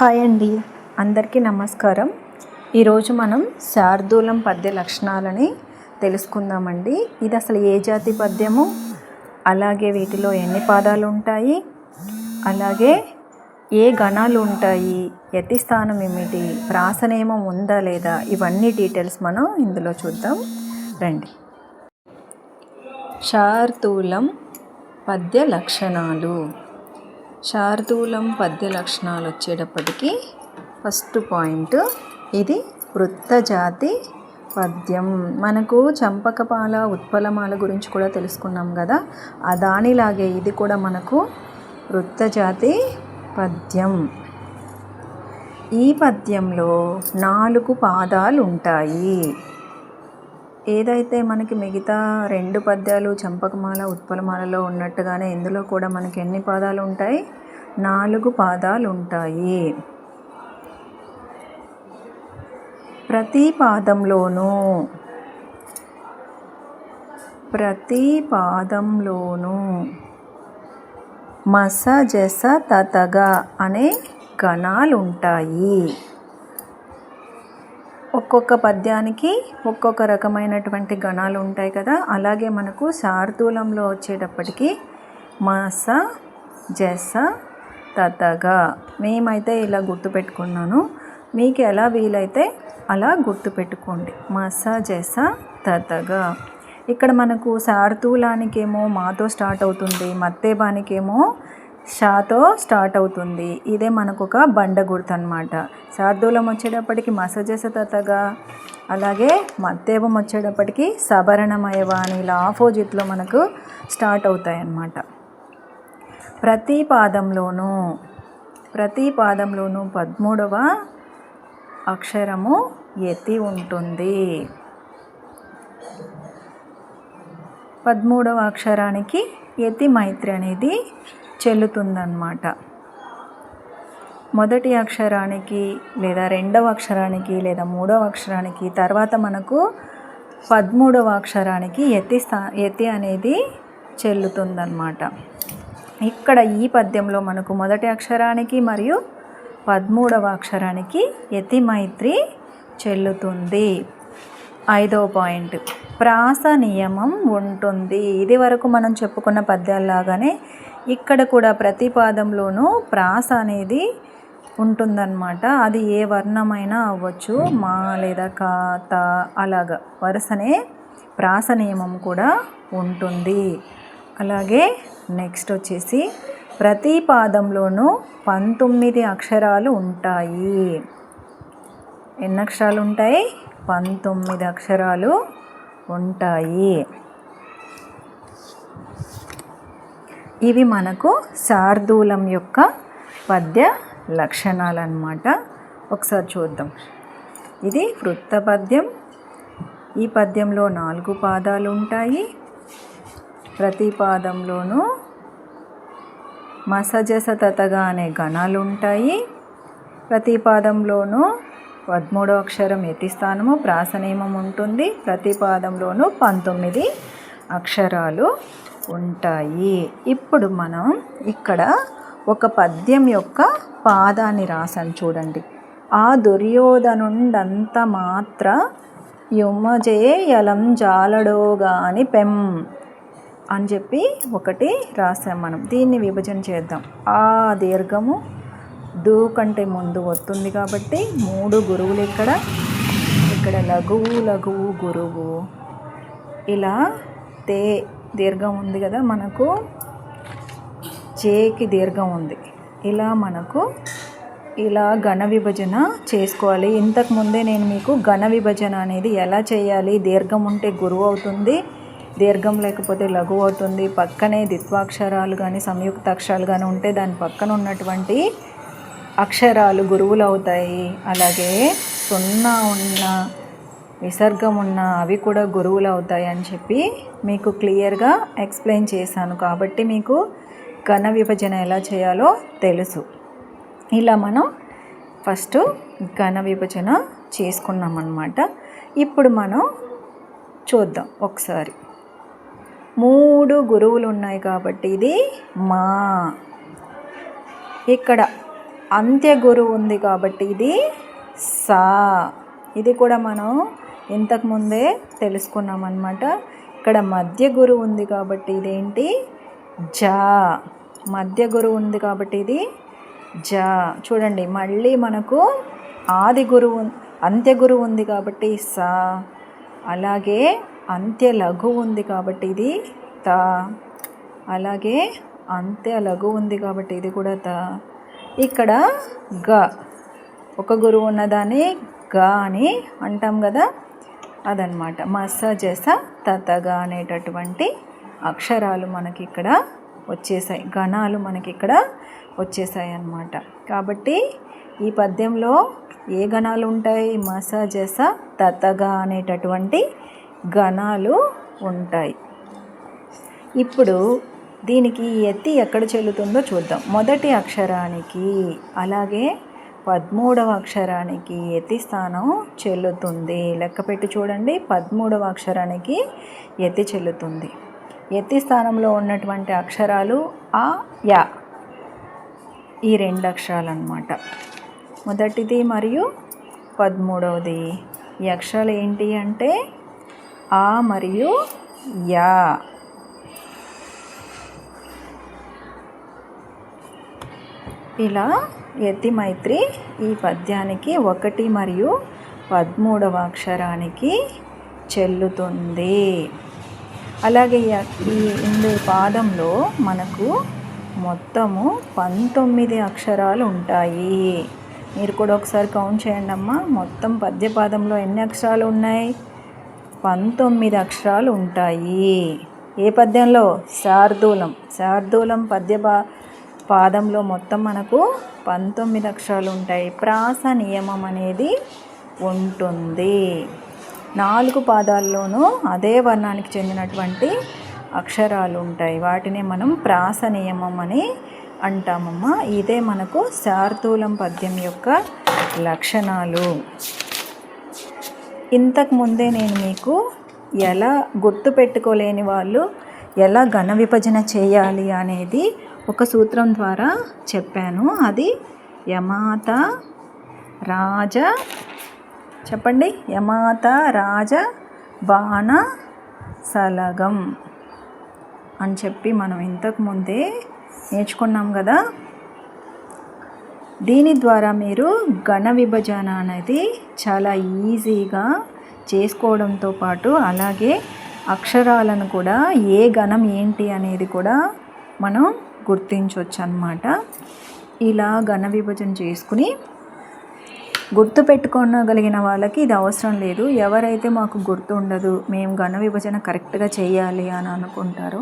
Hi అండి. అందరికీ నమస్కారం. ఈరోజు మనం శార్దూలం పద్య లక్షణాలని తెలుసుకుందామండి. ఇది అసలు ఏ జాతి పద్యము? అలాగే వీటిలో ఎన్ని పాదాలు ఉంటాయి? అలాగే ఏ గణాలు ఉంటాయి? యతి స్థానం ఏమిటి? ప్రాసనేమం ఉందా లేదా? ఇవన్నీ డీటెయిల్స్ మనం ఇందులో చూద్దాం. రండి. శార్దూలం పద్య లక్షణాలు. శార్దూలం పద్య లక్షణాలు వచ్చేటప్పటికి ఫస్ట్ పాయింట్ ఇది వృత్తజాతి పద్యం. మనకు చంపకపాల ఉత్పలమాల గురించి కూడా తెలుసుకున్నాం కదా. ఆ దానిలాగే ఇది కూడా మనకు వృత్తజాతి పద్యం. ఈ పద్యంలో నాలుగు పాదాలు ఉంటాయి. ఏదైతే మనకి మిగతా రెండు పద్యాలు చంపకమాల ఉత్పలమాలలో ఉన్నట్టుగానే ఇందులో కూడా మనకి ఎన్ని పాదాలు ఉంటాయి? నాలుగు పాదాలు ఉంటాయి ప్రతి పాదంలోనూ ప్రతి పాదంలోనూ మస జస తతగా అనే గణాలు ఉంటాయి ఒక్కొక్క పద్యానికి ఒక్కొక్క రకమైనటువంటి గణాలు ఉంటాయి కదా. అలాగే మనకు శార్దూలంలో వచ్చేటప్పటికి మాస జస తతగా. మేమైతే ఇలా గుర్తుపెట్టుకున్నాను. మీకు ఎలా వీలైతే అలా గుర్తుపెట్టుకోండి. మాస జస తతగా. ఇక్కడ మనకు శార్దూలానికేమో మాతో స్టార్ట్ అవుతుంది మత్తేబానికేమో షాతో స్టార్ట్ అవుతుంది. ఇదే మనకు ఒక బండ గుర్తు అనమాట శార్దూలం వచ్చేటప్పటికి మసజస తతగా అలాగే మత్తేవం వచ్చేటప్పటికి సభరణమయవ అని ఇలా ఆపోజిట్లో మనకు స్టార్ట్ అవుతాయి అన్నమాట ప్రతి పాదంలోనూ ప్రతి పాదంలోనూ పదమూడవ అక్షరము ఎత్తి ఉంటుంది. పదమూడవ అక్షరానికి యతి మైత్రి అనేది చెల్లుతుందన్నమాట. మొదటి అక్షరానికి లేదా రెండవ అక్షరానికి లేదా మూడవ అక్షరానికి తర్వాత మనకు పదమూడవ అక్షరానికి ఎతి స్థా ఎతి అనేది చెల్లుతుందన్నమాట. ఇక్కడ ఈ పద్యంలో మనకు మొదటి అక్షరానికి మరియు పదమూడవ అక్షరానికి యతి మైత్రి చెల్లుతుంది. ఐదవ పాయింట్. ప్రాస నియమం ఉంటుంది. ఇది వరకు మనం చెప్పుకున్న పద్యాల్లాగానే ఇక్కడ కూడా ప్రతి పాదంలోనూ ప్రాస అనేది ఉంటుందన్నమాట. అది ఏ వర్ణమైనా అవ్వచ్చు. మా లేదా కా త అలాగా వరుసనే ప్రాస నియమం కూడా ఉంటుంది. అలాగే నెక్స్ట్ వచ్చేసి ప్రతి పాదంలోనూ పంతొమ్మిది అక్షరాలు ఉంటాయి. ఎన్ని అక్షరాలు ఉంటాయి? పంతొమ్మిది అక్షరాలు ఉంటాయి. ఇవి మనకు శార్దూలం యొక్క పద్య లక్షణాలు అన్నమాట ఒకసారి చూద్దాం. ఇది వృత్త పద్యం. ఈ పద్యంలో నాలుగు పాదాలు ఉంటాయి ప్రతి పాదంలోనూ మసజస తతగా అనే గణాలు ఉంటాయి ప్రతి పాదంలోనూ పదమూడో అక్షరం ఎతి స్థానము ప్రాసనేమం ఉంటుంది ప్రతి పాదంలోనూ పంతొమ్మిది అక్షరాలు ఉంటాయి. ఇప్పుడు మనం ఇక్కడ ఒక పద్యం యొక్క పాదాన్ని రాసాను చూడండి. ఆ దుర్యోధనుండంత మాత్ర యుమజేయలం జాలడోగాని పెం అని చెప్పి ఒకటి రాసాం మనం. దీన్ని విభజన చేద్దాం. ఆ దీర్ఘము దు కంటే ముందు వస్తుంది కాబట్టి మూడు గురువులు ఇక్కడ. ఇక్కడ లఘువు లఘువు గురువు. ఇలా తే దీర్ఘం ఉంది కదా మనకు. చేకి దీర్ఘం ఉంది. ఇలా మనకు ఇలా ఘన విభజన చేసుకోవాలి. ఇంతకు ముందే నేను మీకు ఘన విభజన అనేది ఎలా చేయాలి? దీర్ఘం ఉంటే గురువు అవుతుంది. దీర్ఘం లేకపోతే లఘు అవుతుంది. పక్కనే దిత్వాక్షరాలు కానీ సంయుక్త అక్షరాలు కానీ ఉంటే దాని పక్కన ఉన్నటువంటి అక్షరాలు గురువులు అవుతాయి. అలాగే సున్నా ఉన్న విసర్గం ఉన్న అవి కూడా గురువులు అవుతాయని చెప్పి మీకు క్లియర్గా ఎక్స్ప్లెయిన్ చేశాను. కాబట్టి మీకు ఘన విభజన ఎలా చేయాలో తెలుసు. ఇలా మనం ఫస్ట్ ఘన విభజన చేసుకున్నాం అన్నమాట ఇప్పుడు మనం చూద్దాం ఒకసారి. మూడు గురువులు ఉన్నాయి కాబట్టి ఇది మా. ఇక్కడ అంత్య గురువు ఉంది కాబట్టి ఇది సా. ఇది కూడా మనం ఇంతకుముందే తెలుసుకున్నాం అనమాట ఇక్కడ మధ్య గురు ఉంది కాబట్టి ఇదేంటి? జా. మధ్య గురువు ఉంది కాబట్టి ఇది జా. చూడండి మళ్ళీ మనకు ఆది గురువు అంత్య గురువు ఉంది కాబట్టి సా. అలాగే అంత్య లఘు ఉంది కాబట్టి ఇది త. అలాగే అంత్య లఘు ఉంది కాబట్టి ఇది కూడా త. ఇక్కడ గ. ఒక గురువు ఉన్నదాన్ని గ అని అంటాం కదా. అదనమాట. మస జస తతగా అనేటటువంటి అక్షరాలు మనకి ఇక్కడ వచ్చేసాయి. గణాలు మనకి ఇక్కడ వచ్చేసాయి అన్నమాట. కాబట్టి ఈ పద్యంలో ఏ గణాలు ఉంటాయి? మసజస తతగా అనేటటువంటి గణాలు ఉంటాయి. ఇప్పుడు దీనికి ఎత్తి ఎక్కడ చెల్లుతుందో చూద్దాం. మొదటి అక్షరానికి అలాగే పదమూడవ అక్షరానికి యతి స్థానం చెల్లుతుంది. లెక్క పెట్టి చూడండి. పదమూడవ అక్షరానికి ఎత్తి చెల్లుతుంది. ఎత్తి స్థానంలో ఉన్నటువంటి అక్షరాలు ఆ యా. ఈ రెండు అక్షరాలు అన్నమాట మొదటిది మరియు పదమూడవది. ఈ అక్షరాలు ఏంటి అంటే ఆ మరియు యా. ఇలా యతి మైత్రి ఈ పద్యానికి ఒకటి మరియు పదమూడవ అక్షరానికి చెల్లుతుంది. అలాగే ఈ- ఇందు పాదంలో మనకు మొత్తము పంతొమ్మిది అక్షరాలు ఉంటాయి. మీరు కూడా ఒకసారి కౌంట్ చేయండి అమ్మా. మొత్తం పద్యపాదంలో ఎన్ని అక్షరాలు ఉన్నాయి? పంతొమ్మిది అక్షరాలు ఉంటాయి. ఏ పద్యంలో? శార్దూలం. శార్దూలం పద్యపా పాదంలో మొత్తం మనకు పంతొమ్మిది అక్షరాలు ఉంటాయి ప్రాస నియమం అనేది ఉంటుంది. నాలుగు పాదాల్లోనూ అదే వర్ణానికి చెందినటువంటి అక్షరాలు ఉంటాయి వాటిని మనం ప్రాస నియమం అని అంటామమ్మా. ఇదే మనకు శార్దూలం పద్యం యొక్క లక్షణాలు. ఇంతకు ముందే నేను మీకు ఎలా గుర్తు పెట్టుకోలేని వాళ్ళు ఎలా ఘన విభజన చేయాలి అనేది ఒక సూత్రం ద్వారా చెప్పాను. అది యమాత రాజ చెప్పండి. యమాత రాజ బాణ సలగం అని చెప్పి మనం ఇంతకు ముందే నేర్చుకున్నాం కదా. దీని ద్వారా మీరు గణ విభజన అనేది చాలా ఈజీగా చేసుకోవడంతో పాటు అలాగే అక్షరాలను కూడా ఏ గణం ఏంటి అనేది కూడా మనం గుర్తించవచ్చు అన్నమాట ఇలా ఘన విభజన చేసుకుని గుర్తు పెట్టుకోగలిగిన వాళ్ళకి ఇది అవసరం లేదు. ఎవరైతే మాకు గుర్తు ఉండదు మేము ఘన విభజన కరెక్ట్గా చేయాలి అని అనుకుంటారో